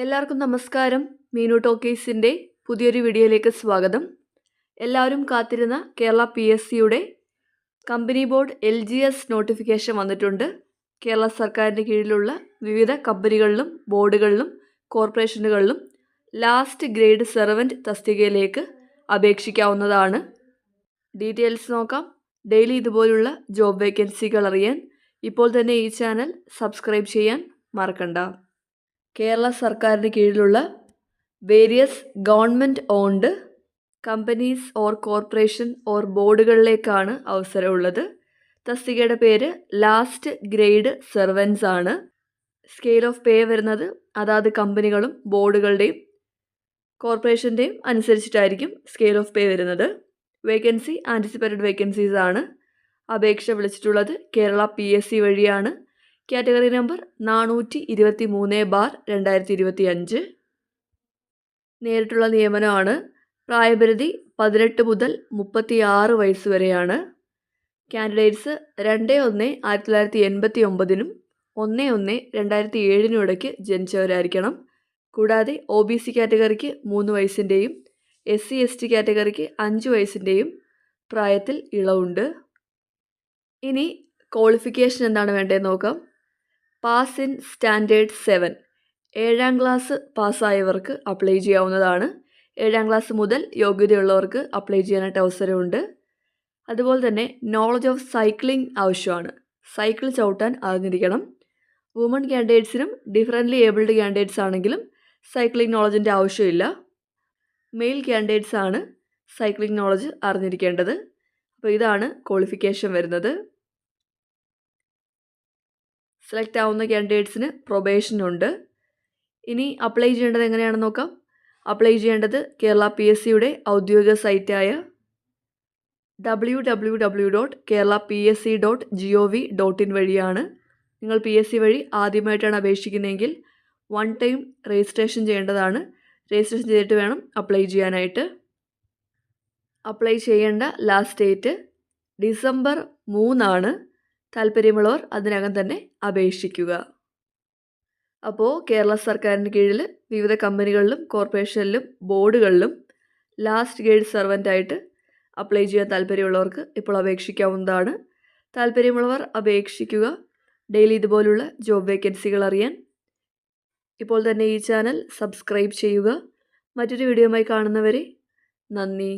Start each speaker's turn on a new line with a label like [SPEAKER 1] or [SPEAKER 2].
[SPEAKER 1] എല്ലാവർക്കും നമസ്കാരം. മീനു ടോക്കീസിന്റെ പുതിയൊരു വീഡിയോയിലേക്ക് സ്വാഗതം. എല്ലാവരും കാത്തിരുന്ന കേരള പി എസ് സിയുടെ company board L G S notification വന്നിട്ടുണ്ട്. കേരള സർക്കാരിന്റെ കീഴിലുള്ള വിവിധ കമ്പനികളിലും ബോർഡുകളിലും കോർപ്പറേഷനുകളിലും ലാസ്റ്റ് ഗ്രേഡ് സെർവന്റ് തസ്തികയിലേക്ക് അപേക്ഷിക്കാവുന്നതാണ്. ഡീറ്റെയിൽസ് നോക്കാം. ഡെയിലി ഇതുപോലുള്ള ജോബ് വേക്കൻസികൾ അറിയാൻ ഇപ്പോൾ തന്നെ ഈ ചാനൽ സബ്സ്ക്രൈബ് ചെയ്യാൻ മറക്കണ്ട. കേരള സർക്കാരിന് കീഴിലുള്ള various government owned companies or corporation or ബോർഡുകളിലേക്കാണ് അവസരമുള്ളത്. തസ്തികയുടെ പേര് ലാസ്റ്റ് ഗ്രേഡ് സെർവൻസ് ആണ്. സ്കെയിൽ ഓഫ് പേ വരുന്നത് അതാത് കമ്പനികളും ബോർഡുകളുടെയും കോർപ്പറേഷന്റെയും അനുസരിച്ചിട്ടായിരിക്കും സ്കെയിൽ ഓഫ് പേ വരുന്നത്. വേക്കൻസി ആന്റിസിപ്പേറ്റഡ് വേക്കൻസീസ് ആണ്. അപേക്ഷ വിളിച്ചിട്ടുള്ളത് കേരള പി എസ് സി വഴിയാണ്. കാറ്റഗറി നമ്പർ നാനൂറ്റി ഇരുപത്തി മൂന്ന് ബാർ രണ്ടായിരത്തി ഇരുപത്തി അഞ്ച് നേരിട്ടുള്ള നിയമനമാണ് പ്രായപരിധി പതിനെട്ട് മുതൽ മുപ്പത്തി ആറ് വയസ്സ് വരെയാണ്. കാൻഡിഡേറ്റ്സ് രണ്ട് ഒന്ന് ആയിരത്തി തൊള്ളായിരത്തി എൺപത്തി ഒമ്പതിനും ഒന്ന് ഒന്ന് രണ്ടായിരത്തി ഏഴിനും ഇടയ്ക്ക് ജനിച്ചവരായിരിക്കണം. കൂടാതെ ഒ ബി സി കാറ്റഗറിക്ക് മൂന്ന് വയസ്സിന്റെയും എസ് സി എസ് ടി കാറ്റഗറിക്ക് അഞ്ച് വയസ്സിന്റെയും പ്രായത്തിൽ ഇളവുണ്ട്. ഇനി ക്വാളിഫിക്കേഷൻ എന്താണ് വേണ്ടതെന്ന് നോക്കാം. Pass in standard seven. ഏഴാം ക്ലാസ് പാസ്സായവർക്ക് അപ്ലൈ ചെയ്യാവുന്നതാണ്. ഏഴാം ക്ലാസ് മുതൽ യോഗ്യതയുള്ളവർക്ക് അപ്ലൈ ചെയ്യാനായിട്ട് അവസരമുണ്ട്. അതുപോലെ തന്നെ നോളജ് ഓഫ് സൈക്ലിംഗ് ആവശ്യമാണ്. സൈക്കിൾ ചവിട്ടാൻ അറിഞ്ഞിരിക്കണം. വുമൺ ക്യാൻഡിഡേറ്റ്സിനും ഡിഫറന്റ്ലി ഏബിൾഡ് ക്യാൻഡിഡേറ്റ്സ് ആണെങ്കിലും സൈക്ലിംഗ് നോളജിന്റെ ആവശ്യമില്ല. മെയിൽ ക്യാൻഡിഡേറ്റ്സ് ആണ് സൈക്ലിംഗ് നോളജ് അറിഞ്ഞിരിക്കേണ്ടത്. അപ്പോൾ ഇതാണ് ക്വാളിഫിക്കേഷൻ വരുന്നത്. സെലക്ട് ആവുന്ന ക്യാൻഡിഡേറ്റ്സിന് പ്രൊബേഷൻ ഉണ്ട്. ഇനി അപ്ലൈ ചെയ്യേണ്ടത് എങ്ങനെയാണെന്ന് നോക്കാം. അപ്ലൈ ചെയ്യേണ്ടത് കേരള പി എസ് സിയുടെ ഔദ്യോഗിക സൈറ്റായ W W W dot Kerala P S C dot G O V dot in വഴിയാണ്. നിങ്ങൾ പി എസ് സി വഴി ആദ്യമായിട്ടാണ് അപേക്ഷിക്കുന്നതെങ്കിൽ വൺ ടൈം രജിസ്ട്രേഷൻ ചെയ്യേണ്ടതാണ്. രജിസ്ട്രേഷൻ ചെയ്തിട്ട് വേണം അപ്ലൈ ചെയ്യാനായിട്ട്. അപ്ലൈ ചെയ്യേണ്ട ലാസ്റ്റ് ഡേറ്റ് ഡിസംബർ മൂന്നാണ്. താല്പര്യമുള്ളവർ അതിനകം തന്നെ അപേക്ഷിക്കുക. അപ്പോൾ കേരള സർക്കാരിന് കീഴിൽ വിവിധ കമ്പനികളിലും കോർപ്പറേഷനിലും ബോർഡുകളിലും ലാസ്റ്റ് ഗേഡ് സെർവന്റായിട്ട് അപ്ലൈ ചെയ്യാൻ താല്പര്യമുള്ളവർക്ക് ഇപ്പോൾ അപേക്ഷിക്കാവുന്നതാണ്. താല്പര്യമുള്ളവർ അപേക്ഷിക്കുക. ഡെയിലി ഇതുപോലുള്ള ജോബ് വേക്കൻസികൾ അറിയാൻ. ഇപ്പോൾ തന്നെ ഈ ചാനൽ സബ്സ്ക്രൈബ് ചെയ്യുക. മറ്റൊരു വീഡിയോയുമായി കാണുന്നവരെ നന്ദി.